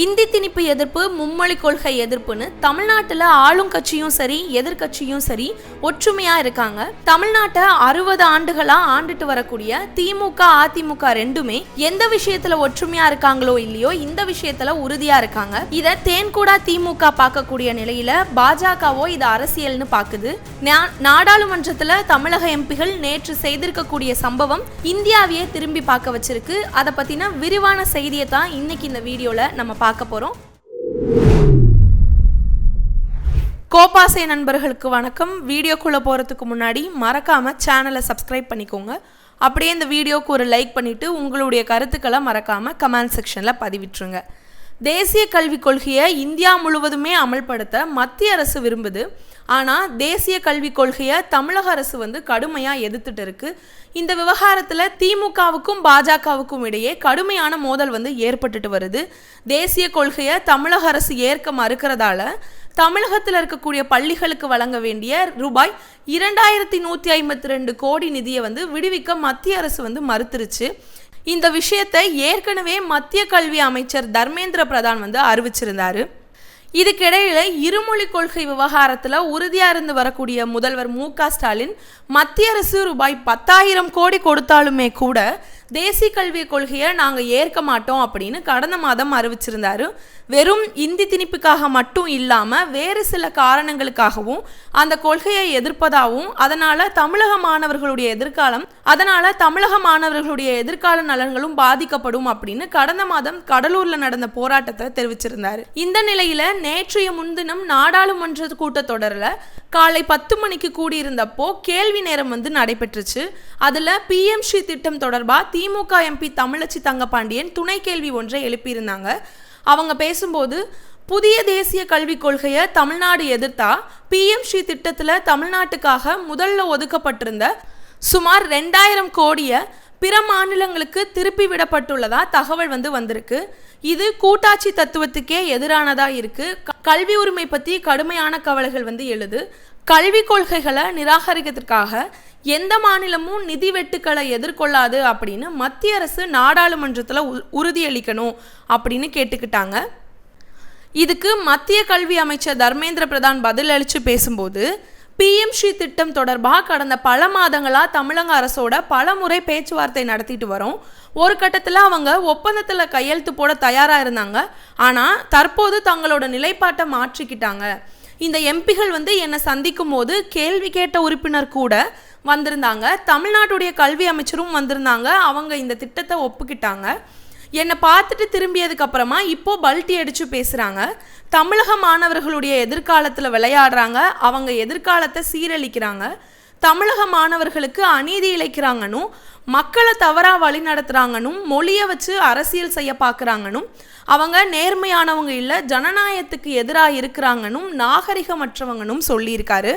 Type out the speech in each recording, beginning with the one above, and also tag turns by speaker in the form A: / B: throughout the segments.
A: இந்தி திணிப்பு எதிர்ப்பு மும்மொழி கொள்கை எதிர்ப்புன்னு தமிழ்நாட்டில் ஆளும் கட்சியும் சரி எதிர்க்கட்சியும் சரி ஒற்றுமையா இருக்காங்க. தமிழ்நாட்டை அறுபது ஆண்டுகளா ஆண்டுட்டு வரக்கூடிய திமுக அதிமுக ரெண்டுமே எந்த விஷயத்துல ஒற்றுமையா இருக்காங்களோ இல்லையோ இந்த விஷயத்துல உறுதியா இருக்காங்க. இத தேன்கூடா திமுக பார்க்கக்கூடிய நிலையில பாஜகவோ இது அரசியல்னு பாக்குது. நா- நாடாளுமன்றத்துல தமிழக எம்பிகள் நேற்று செய்திருக்கக்கூடிய சம்பவம் இந்தியாவையே திரும்பி பார்க்க வச்சிருக்கு. அதை பத்தின விரிவான செய்தியை தான் இன்னைக்கு இந்த வீடியோல நம்ம பார்க்க பார்க்க போறோம். கோபாசை நண்பர்களுக்கு வணக்கம். வீடியோக்குள்ளே போகிறதுக்கு முன்னாடி மறக்காமல் சேனலை சப்ஸ்கிரைப் பண்ணிக்கோங்க. அப்படியே இந்த வீடியோக்கு ஒரு லைக் பண்ணிவிட்டு உங்களுடைய கருத்துக்களை மறக்காமல் கமெண்ட் செக்ஷனில் பதிவிட்டுருங்க. தேசிய கல்விக் கொள்கையை இந்தியா முழுவதுமே அமல்படுத்த மத்திய அரசு விரும்புது. ஆனால் தேசிய கல்விக் கொள்கையை தமிழக அரசு வந்து கடுமையாக எதிர்த்துட்டு இருக்கு. இந்த விவகாரத்தில் திமுகவுக்கும் பாஜகவுக்கும் இடையே கடுமையான மோதல் வந்து ஏற்பட்டுட்டு வருது. தேசிய கொள்கையை தமிழக அரசு ஏற்க மறுக்கிறதால தமிழகத்தில் இருக்கக்கூடிய பள்ளிகளுக்கு வழங்க வேண்டிய ரூபாய் இரண்டாயிரத்தி நூற்றி ஐம்பத்தி ரெண்டு கோடி நிதியை வந்து விடுவிக்க மத்திய அரசு வந்து மறுத்துருச்சு. இந்த விஷயத்தை ஏற்கனவே மத்திய கல்வி அமைச்சர் தர்மேந்திர பிரதான் வந்து அறிவிச்சிருந்தாரு. இதுக்கிடையில இருமொழி கொள்கை விவகாரத்தில் உறுதியாக இருந்து வரக்கூடிய முதல்வர் மு ஸ்டாலின் மத்திய அரசு ரூபாய் பத்தாயிரம் கோடி கொடுத்தாலுமே கூட தேசிய கல்விக் கொள்கையை நாங்கள் ஏற்க மாட்டோம் அப்படின்னு கடந்த மாதம் அறிவிச்சிருந்தாரு. வெறும் இந்தி திணிப்புக்காக மட்டும் இல்லாமல் வேறு சில காரணங்களுக்காகவும் அந்த கொள்கையை எதிர்ப்பதாகவும் அதனால் தமிழக மாணவர்களுடைய எதிர்காலம் அதனால் தமிழக மாணவர்களுடைய எதிர்கால நலன்களும் பாதிக்கப்படும் அப்படின்னு கடந்த மாதம் கடலூரில் நடந்த போராட்டத்தை தெரிவிச்சிருந்தாரு. இந்த நிலையில் நேற்றைய முன்தினம் நாடாளுமன்ற கூட்டத்தொடரில் காலை பத்து மணிக்கு கூடியிருந்தப்போ கேள்வி நேரம் வந்து நடைபெற்றுச்சு. அதில் பிஎம்சி திட்டம் தொடர்பாக திமுக எம்பி தமிழச்சி தங்கபாண்டியன் துணை கேள்வி ஒன்றை எழுப்பியிருந்தாங்க. அவங்க பேசும்போது புதிய தேசிய கல்விக் கொள்கையை தமிழ்நாடு எதிர்த்தா பிஎம்ஸ்ரீ திட்டத்தில் தமிழ்நாட்டுக்காக முதல்ல ஒதுக்கப்பட்டிருந்த சுமார் ரெண்டாயிரம் கோடியை பிற மாநிலங்களுக்கு திருப்பி விடப்பட்டுள்ளதா தகவல் வந்து வந்திருக்கு. இது கூட்டாட்சி தத்துவத்துக்கே எதிரானதா இருக்கு. கல்வி உரிமை பத்தி கடுமையான கவலைகள் வந்து எழுது. கல்வி கொள்கைகளை நிராகரிக்கிறதுக்காக எந்த மாநிலமும் நிதி வெட்டுக்களை எதிர்கொள்ளாது அப்படின்னு மத்திய அரசு நாடாளுமன்றத்தில் உ- உறுதியளிக்கணும் அப்படின்னு கேட்டுக்கிட்டாங்க. இதுக்கு மத்திய கல்வி அமைச்சர் தர்மேந்திர பிரதான் பதில் அளித்து பேசும்போது பிஎம்ஸ்ரீ திட்டம் தொடர்பாக கடந்த பல மாதங்களாக தமிழக அரசோட பல முறை பேச்சுவார்த்தை நடத்திட்டு வரோம். ஒரு கட்டத்தில் அவங்க ஒப்பந்தத்தில் கையெழுத்து போட தயாராக இருந்தாங்க. ஆனால் தற்போது தங்களோட நிலைப்பாட்டை மாற்றிக்கிட்டாங்க. இந்த எம்பிகள் வந்து என்னை சந்திக்கும் போது கேள்வி கேட்ட உறுப்பினர் கூட வந்திருந்தாங்க. தமிழ்நாட்டுடைய கல்வி அமைச்சரும் வந்திருந்தாங்க. அவங்க இந்த திட்டத்தை ஒப்புக்கிட்டாங்க. என்னை பார்த்துட்டு திரும்பியதுக்கப்புறமா இப்போது இப்போ பல்ட்டி அடித்து பேசுகிறாங்க தமிழக மாணவர்களுடைய எதிர்காலத்தில் விளையாடுறாங்க. அவங்க எதிர்காலத்தை சீரழிக்கிறாங்க. தமிழக மாணவர்களுக்கு அநீதி இழைக்கிறாங்கனும் மக்களை தவறாக வழி நடத்துகிறாங்கனும் மொழியை வச்சு அரசியல் செய்ய பார்க்குறாங்கனும் அவங்க நேர்மையானவங்க இல்லை ஜனநாயகத்துக்கு எதிராக இருக்கிறாங்கனும் நாகரிகமற்றவங்கனும் சொல்லியிருக்காரு.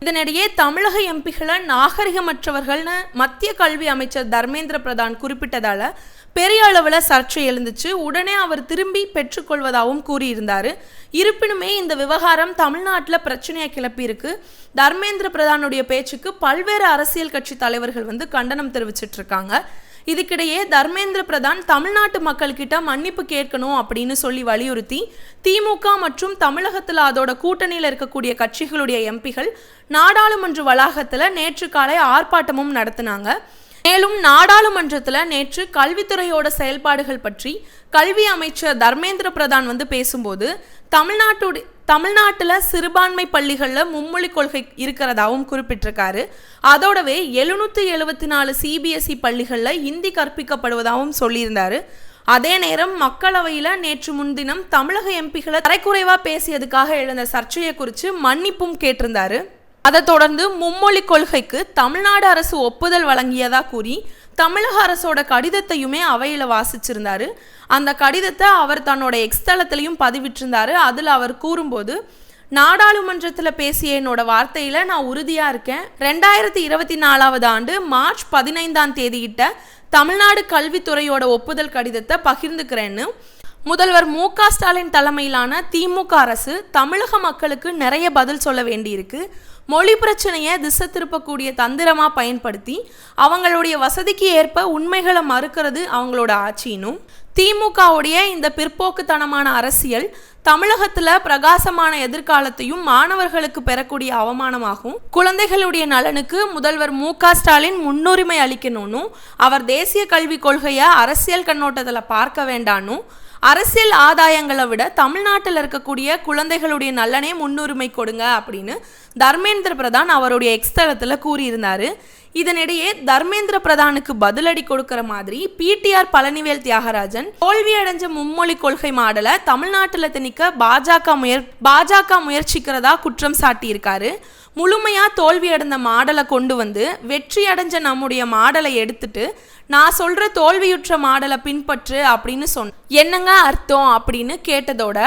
A: இதனிடையே தமிழக எம்பிகளை நாகரிகமற்றவர்கள்னு மத்திய கல்வி அமைச்சர் தர்மேந்திர பிரதான் குறிப்பிட்டதால பெரிய அளவில் சர்ச்சை எழுந்துச்சு. உடனே அவர் திரும்பி பெற்றுக்கொள்வதாகவும் கூறியிருந்தார். இருப்பினுமே இந்த விவகாரம் தமிழ்நாட்டில் பிரச்சனையை கிளப்பியிருக்கு. தர்மேந்திர பிரதானுடைய பேச்சுக்கு பல்வேறு அரசியல் கட்சி தலைவர்கள் வந்து கண்டனம் தெரிவிச்சிட்ருக்காங்க இருக்காங்க. இதுக்கிடையே தர்மேந்திர பிரதான் தமிழ்நாட்டு மக்கள்கிட்ட மன்னிப்பு கேட்கணும் அப்படின்னு சொல்லி வலியுறுத்தி திமுக மற்றும் தமிழகத்தில் அதோட கூட்டணியில் இருக்கக்கூடிய கட்சிகளுடைய எம்பிகள் நாடாளுமன்ற வளாகத்தில் நேற்று காலை ஆர்ப்பாட்டமும் நடத்தினாங்க. மேலும் நாடாளுமன்றத்தில் நேற்று கல்வித்துறையோட செயல்பாடுகள் பற்றி கல்வி அமைச்சர் தர்மேந்திர பிரதான் வந்து பேசும்போது தமிழ்நாட்டுடைய தமிழ்நாட்டில் சிறுபான்மை பள்ளிகளில் மும்மொழி கொள்கை இருக்கிறதாகவும் குறிப்பிட்டிருக்காரு. அதோடவே எழுநூற்றி எழுபத்தி நாலு சிபிஎஸ்இ பள்ளிகளில் இந்தி கற்பிக்கப்படுவதாகவும் சொல்லியிருந்தார். அதே நேரம் மக்களவையில் நேற்று முன்தினம் தமிழக எம்பிகளை தரைக்குறைவாக பேசியதுக்காக எழுந்த சர்ச்சையை குறித்து மன்னிப்பும் கேட்டிருந்தாரு. அதை தொடர்ந்து மும்மொழி கொள்கைக்கு தமிழ்நாடு அரசு ஒப்புதல் வழங்கியதா கூறி தமிழக அரசோட கடிதத்தையுமே அவையில் வாசிச்சிருந்தாரு. அந்த கடிதத்தை அவர் தன்னோட எக்ஸ்தலத்திலையும் பதிவிட்டிருந்தாரு. அதில் அவர் கூறும்போது நாடாளுமன்றத்தில் பேசிய என்னோட வார்த்தையில் நான் உறுதியாக இருக்கேன். ரெண்டாயிரத்தி இருபத்தி நாலாவது ஆண்டு மார்ச் பதினைந்தாம் தேதியிட்ட தமிழ்நாடு கல்வித்துறையோட ஒப்புதல் கடிதத்தை பகிர்ந்துக்கிறேன்னு முதல்வர் மு க ஸ்டாலின் தலைமையிலான திமுக அரசு தமிழக மக்களுக்கு நிறைய பதில் சொல்ல வேண்டியிருக்கு. மொழி பிரச்சனையை திசை திருப்பக்கூடிய தந்திரமாக பயன்படுத்தி அவங்களுடைய வசதிக்கு ஏற்ப உண்மைகளை மறுக்கிறது அவங்களோட ஆட்சியினும். திமுகவுடைய இந்த பிற்போக்குத்தனமான அரசியல் தமிழகத்துல பிரகாசமான எதிர்காலத்தையும் மாணவர்களுக்கு பெறக்கூடிய அவமானமாகும். குழந்தைகளுடைய நலனுக்கு முதல்வர் மு க ஸ்டாலின் முன்னுரிமை அளிக்கணும்னு அவர் தேசிய கல்விக் கொள்கையை அரசியல் கண்ணோட்டத்தில் பார்க்க வேண்டானும் அரசியல் ஆதாயங்களை விட தமிழ்நாட்டில் இருக்கக்கூடிய குழந்தைகளுடைய நலனே முன்னுரிமை கொடுங்க அப்படின்னு தர்மேந்திர பிரதான் அவருடைய எக்ஸ்தலத்தில் கூறியிருந்தார். இதனிடையே தர்மேந்திர பிரதானுக்கு பதிலடி கொடுக்கிற மாதிரி பிடிஆர் பழனிவேல் தியாகராஜன் தோல்வியடைஞ்ச மும்மொழி கொள்கை மாடலை தமிழ்நாட்டில் திணிக்க பாஜக முயற் பாஜக முயற்சிக்கிறதா குற்றம் சாட்டியிருக்காரு. முழுமையாக தோல்வி அடைந்த மாடலை கொண்டு வந்து வெற்றி அடைஞ்ச நம்முடைய மாடலை எடுத்துட்டு நான் சொல்கிற தோல்வியுற்ற மாடலை பின்பற்று அப்படின்னு சொன்ன என்னங்க அர்த்தம்? அப்படின்னு கேட்டதோட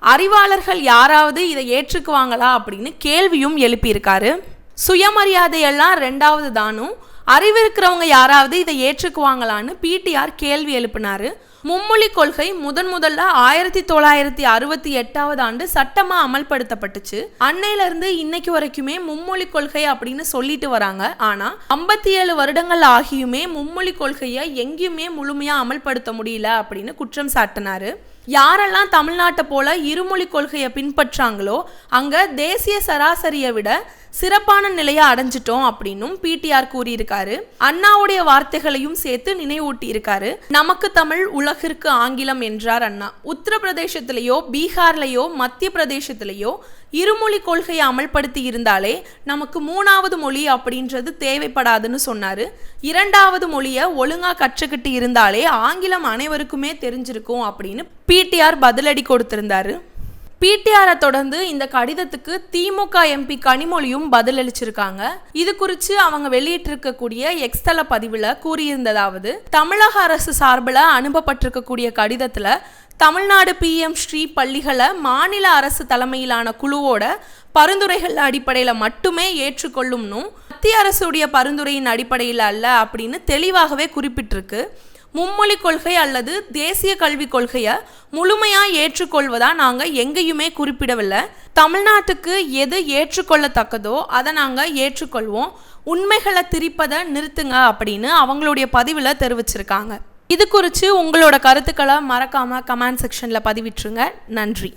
A: அறிவாளர்கள் யாராவது இதை ஏற்றுக்குவாங்களா? அப்படின்னு கேள்வியும் எழுப்பியிருக்காரு. சுயமரியாதையெல்லாம் ரெண்டாவது தானும் அறிவு இருக்கிறவங்க யாராவது இதை ஏற்றுக்குவாங்களான்னு பிடிஆர் கேள்வி எழுப்பினார். மும்மொழி கொள்கை முதன் முதல்ல ஆயிரத்தி தொள்ளாயிரத்தி அறுபத்தி எட்டாவது ஆண்டு சட்டமாக அமல்படுத்தப்பட்டுச்சு. அன்னையிலேருந்து இன்னைக்கு வரைக்குமே மும்மொழி கொள்கை அப்படின்னு சொல்லிட்டு வராங்க. ஆனால் ஐம்பத்தி ஏழு வருடங்கள் ஆகியுமே மும்மொழி கொள்கையை எங்கேயுமே முழுமையாக அமல்படுத்த முடியல அப்படின்னு குற்றம் சாட்டினாரு. யாரெல்லாம் தமிழ்நாட்டை போல இருமொழி கொள்கையை பின்பற்றாங்களோ அங்க தேசிய சராசரியை விட சிறப்பான நிலையை அடைஞ்சிட்டோம் அப்படின்னும் பிடிஆர் கூறியிருக்காரு. அண்ணாவுடைய வார்த்தைகளையும் சேர்த்து நினைவூட்டி இருக்காரு நமக்கு தமிழ் உலகிற்கு ஆங்கிலம் என்றார் அண்ணா. உத்தரப்பிரதேசத்திலேயோ பீகார்லேயோ மத்திய பிரதேசத்திலேயோ இருமொழி கொள்கையை அமல்படுத்தி இருந்தாலே நமக்கு மூணாவது மொழி அப்படின்றது தேவைப்படாதுன்னு சொன்னாரு. இரண்டாவது மொழியை ஒழுங்கா கற்றுக்கிட்டு இருந்தாலே ஆங்கிலம் அனைவருக்குமே தெரிஞ்சிருக்கும் அப்படின்னு பிடிஆர் பதிலடி கொடுத்திருந்தாரு. பிடிஆரை தொடர்ந்து இந்த கடிதத்துக்கு திமுக எம்பி கனிமொழியும் பதிலளிச்சிருக்காங்க. இது குறித்து அவங்க வெளியிட்டிருக்கக்கூடிய எக்ஸ்தல பதிவில் கூறியிருந்ததாவது தமிழக அரசு சார்பில் அனுப்பப்பட்டிருக்கக்கூடிய கடிதத்தில் தமிழ்நாடு பிஎம் ஸ்ரீ பள்ளிகளை மாநில அரசு தலைமையிலான குழுவோட பரிந்துரைகள் அடிப்படையில் மட்டுமே ஏற்றுக்கொள்ளும்னும் மத்திய அரசுடைய பரிந்துரையின் அடிப்படையில் அல்ல அப்படின்னு தெளிவாகவே குறிப்பிட்டிருக்கு. மும்மொழி கொள்கை அல்லது தேசிய கல்விக் கொள்கையை முழுமையாக ஏற்றுக்கொள்வதா நாங்கள் எங்கேயுமே குறிப்பிடவில்லை. தமிழ்நாட்டுக்கு எது ஏற்றுக்கொள்ளத்தக்கதோ அதை நாங்கள் ஏற்றுக்கொள்வோம். உண்மைகளை திரிப்பதை நிறுத்துங்க அப்படின்னு அவங்களுடைய பதிவில் தெரிவிச்சிருக்காங்க. இது குறித்து உங்களோட கருத்துக்களை மறக்காமல் கமெண்ட் செக்ஷனில் பதிவிட்டுருங்க. நன்றி.